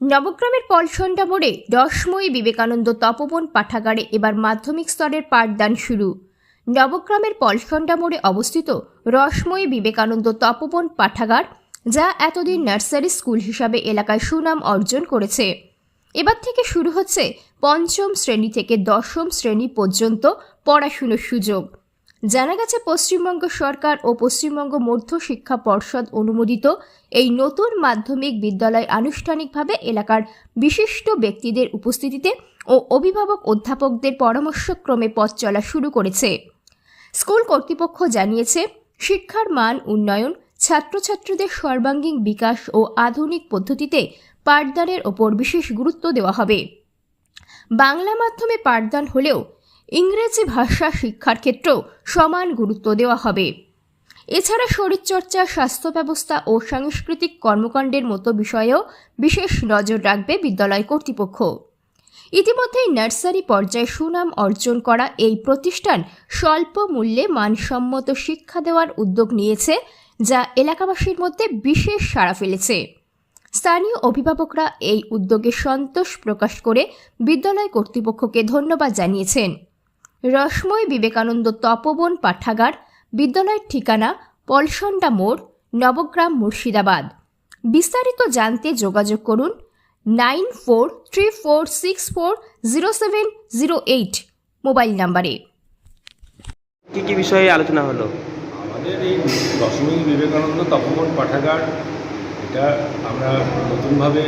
নবগ্রামের পলসন্ডা মোড়ে রসময়ী বিবেকানন্দ তপবন পাঠাগারে এবার মাধ্যমিক স্তরের পাঠদান শুরু। নবগ্রামের পলসন্ডা মোড়ে অবস্থিত রসময়ী বিবেকানন্দ তপবন পাঠাগার, যা এতদিন নার্সারি স্কুল হিসাবে এলাকায় সুনাম অর্জন করেছে। এবার থেকে শুরু হচ্ছে পঞ্চম শ্রেণি থেকে দশম শ্রেণি পর্যন্ত পড়াশুনোর সুযোগ। জানা গেছে, পশ্চিমবঙ্গ সরকার ও পশ্চিমবঙ্গ মধ্য শিক্ষা পর্ষদ অনুমোদিত এই নতুন মাধ্যমিক বিদ্যালয় আনুষ্ঠানিকভাবে এলাকার বিশিষ্ট ব্যক্তিদের উপস্থিতিতে ও অভিভাবক অধ্যাপকদের পরামর্শক্রমে পথ চলা শুরু করেছে। স্কুল কর্তৃপক্ষ জানিয়েছে, শিক্ষার মান উন্নয়ন, ছাত্রছাত্রীদের সর্বাঙ্গীন বিকাশ ও আধুনিক পদ্ধতিতে পাঠদানের ওপর বিশেষ গুরুত্ব দেওয়া হবে। বাংলা মাধ্যমে পাঠদান হলেও ইংরেজি ভাষা শিক্ষার ক্ষেত্রেও সমান গুরুত্ব দেওয়া হবে। এছাড়া শরীরচর্চা স্বাস্থ্য ব্যবস্থা ও সাংস্কৃতিক কর্মকাণ্ডের মতো বিষয়েও বিশেষ নজর রাখবে বিদ্যালয় কর্তৃপক্ষ। ইতিমধ্যেই নার্সারি পর্যায়ে সুনাম অর্জন করা এই প্রতিষ্ঠান স্বল্প মূল্যে মানসম্মত শিক্ষা দেওয়ার উদ্যোগ নিয়েছে, যা এলাকাবাসীর মধ্যে বিশেষ সাড়া ফেলেছে। স্থানীয় অভিভাবকরা এই উদ্যোগে সন্তোষ প্রকাশ করে বিদ্যালয় কর্তৃপক্ষকে ধন্যবাদ জানিয়েছেন। রসময় বিবেকানন্দ তপবন পাঠাগার বিদ্যালয়ের ঠিকানা পলসন্ডা মোড় নবগ্রাম মুর্শিদাবাদ। বিস্তারিত জানতে যোগাযোগ করুন nine four three four six four zero seven zero eight mobile নাম্বারে। কি কি বিষয়ে আলোচনা হলো? আমাদের এই দশমী বিবেকানন্দ তপবন পাঠাগার এটা আমরা নতুনভাবে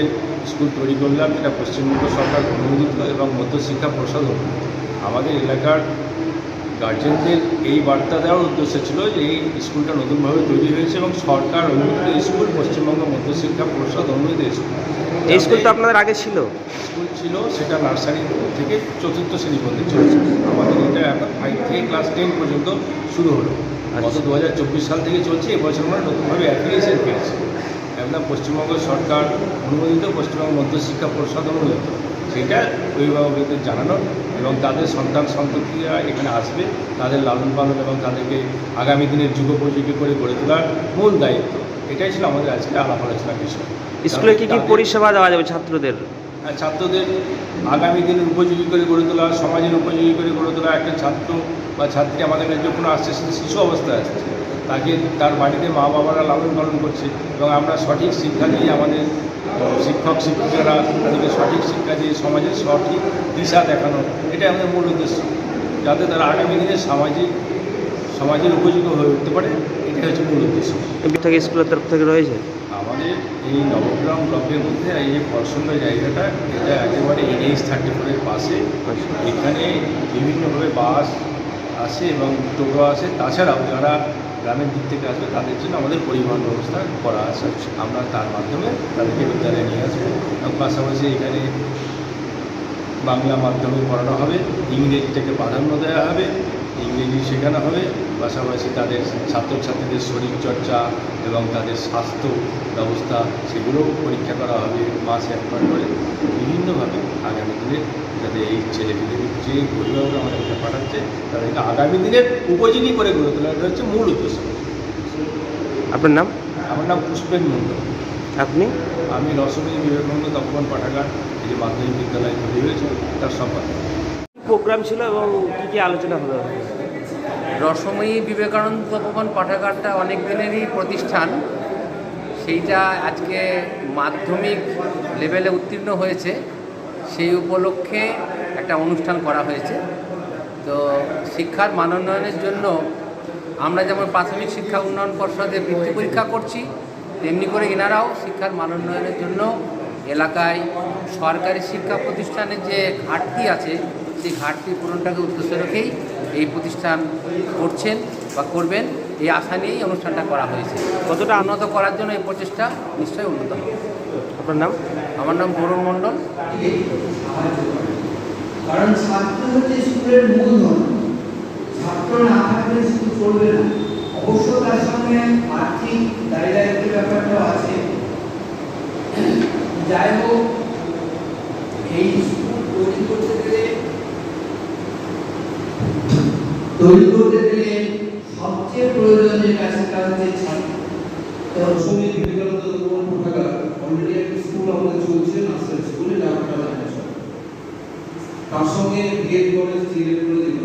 স্কুল তৈরি করলাম। এটা পশ্চিমবঙ্গ সরকার অনুমোদিত এবং মধ্যশিক্ষা পর্ষদ অনুমোদিত আমাদের এলাকার গার্জেনদের এই বার্তা দেওয়ার উদ্দেশ্য ছিল যে এই স্কুলটা নতুনভাবে তৈরি হয়েছে এবং সরকার অনুমোদিত স্কুল পশ্চিমবঙ্গ মধ্যশিক্ষা পর্ষদ অনুমোদিত স্কুল। এই স্কুল তো আপনাদের আগে ছিল? স্কুল ছিল সেটা নার্সারি থেকে চতুর্থ শ্রেণি পর্যন্ত চলেছে আমাদের এটা এখন ফাইভ থেকে ক্লাস টেন পর্যন্ত শুরু হলো। গত আচ্ছা। দু হাজার চব্বিশ সাল থেকে চলছে এবছর আমরা নতুনভাবে অ্যাপ্লিকেশন পেয়েছি। একদম পশ্চিমবঙ্গ সরকার অনুমোদিত পশ্চিমবঙ্গ মধ্যশিক্ষা পরিষদ অনুমোদিত। সেটা অভিভাবকদের জানানো এবং তাদের সন্তান সন্ততিরা এখানে আসবে তাদের লালন পালন এবং তাদেরকে আগামী দিনের যুগোপযোগী করে গড়ে তোলার মূল দায়িত্ব। এটাই ছিল আমাদের আজকে আলাপ আলোচনার বিষয়। স্কুলে কী কী পরিষেবা দেওয়া যাবে ছাত্রদের? আর ছাত্রদের আগামী দিনের উপযোগী করে গড়ে তোলা সমাজের উপযোগী করে গড়ে তোলা একটা ছাত্র বা ছাত্রী আমাদের কাছে যখন আসছে শিশু অবস্থায় আসছে। তাকে তার বাড়িতে মা বাবারা লালন পালন করছে এবং আমরা সঠিক শিক্ষা দিয়ে আমাদের শিক্ষক শিক্ষিকারা তাদেরকে সঠিক শিক্ষা দিয়ে সমাজের সঠিক দিশা দেখানো এটাই আমাদের মূল উদ্দেশ্য। যাতে তারা আগামী দিনে সামাজিক সমাজের উপযোগী হয়ে উঠতে পারে এটাই হচ্ছে মূল উদ্দেশ্য। থেকে স্কুলের তরফ থেকে রয়েছে? আমাদের এই নবগ্রাম ব্লকের মধ্যে এই যে পড়াশোনার জায়গাটা এটা একেবারে এনএইচ থার্টি ফোরের পাশে। আচ্ছা। এখানে বিভিন্নভাবে বাস আসে এবং টোটো আসে। তাছাড়াও যারা গ্রামের দিক থেকে আসবে, তাদের জন্য আমাদের পরিবহন ব্যবস্থা করা আছে। আমরা তার মাধ্যমে তাদেরকে বিদ্যালয়ে নিয়ে আসব। এবং পাশাপাশি এখানে বাংলা মাধ্যমে পড়ানো হবে, ইংরেজিটাকে প্রাধান্য দেওয়া হবে। ইংরেজি শেখানো হবে পাশাপাশি তাদের ছাত্রছাত্রীদের শরীরচর্চা এবং তাদের স্বাস্থ্য ব্যবস্থা সেগুলোও পরীক্ষা করা হবে মাসে একবার করে। বিভিন্নভাবে আগামী দিনে যাতে এই ছেলেমেয়েদের যে অভিভাবকরা আমাদেরকে পাঠাচ্ছে তাদেরকে আগামী দিনের উপযোগী করে গড়ে তোলা এটা হচ্ছে মূল উদ্দেশ্য। আপনার নাম? আমার নাম পুষ্পেন মণ্ডল। আপনি? আমি রসমী বিবেকানন্দ তপন পাঠাগার এই যে মাধ্যমিক বিদ্যালয় তৈরি হয়েছে তার সম্পাদক। প্রোগ্রাম ছিল এবং কী কী আলোচনা হলো? রসময়ী বিবেকানন্দ তপবন পাঠাগারটা অনেক দিনেরই প্রতিষ্ঠান। সেইটা আজকে মাধ্যমিক লেভেলে উত্তীর্ণ হয়েছে। সেই উপলক্ষে একটা অনুষ্ঠান করা হয়েছে। তো শিক্ষার মানোন্নয়নের জন্য আমরা যেমন প্রাথমিক শিক্ষা উন্নয়ন পর্ষদে বৃত্তি পরীক্ষা করছি, তেমনি করে এনারাও শিক্ষার মানোন্নয়নের জন্য এলাকায় সরকারি শিক্ষা প্রতিষ্ঠানের যে ঘাটতি আছে সেই ঘাটতি পূরণটাকে উদ্দেশ্য রেখেই এই প্রতিষ্ঠান করছেন বা করবেন। এই আশা নিয়েই অনুষ্ঠানটা করা হয়েছে। কতটা আনন্দ উন্নত করার জন্য এই প্রচেষ্টা নিশ্চয়ই উন্নত হবে। আপনার নাম? আমার নাম বরুণ মণ্ডল। কারণ ছাত্র হচ্ছে স্কুলের মূলধন ছাত্র না থাকলে স্কুল চলবে না। অবশ্য তার সঙ্গে আর্থিক দায় দায়িত্বের ব্যাপারটাও আছে। যাই হোক এই স্কুল তৈরি করতে গেলে, তৈরি করতে গেলে সবচেয়ে প্রয়োজন যে কাজটা হচ্ছে ছাত্র। সঙ্গে বিবেকানন্দ তপবন পাঠাগার অলরেডি একটা স্কুল আমাদের চলছে, নার্সারি স্কুলে আপনারা তার সঙ্গে বিএড কলেজ ডিএড কলেজ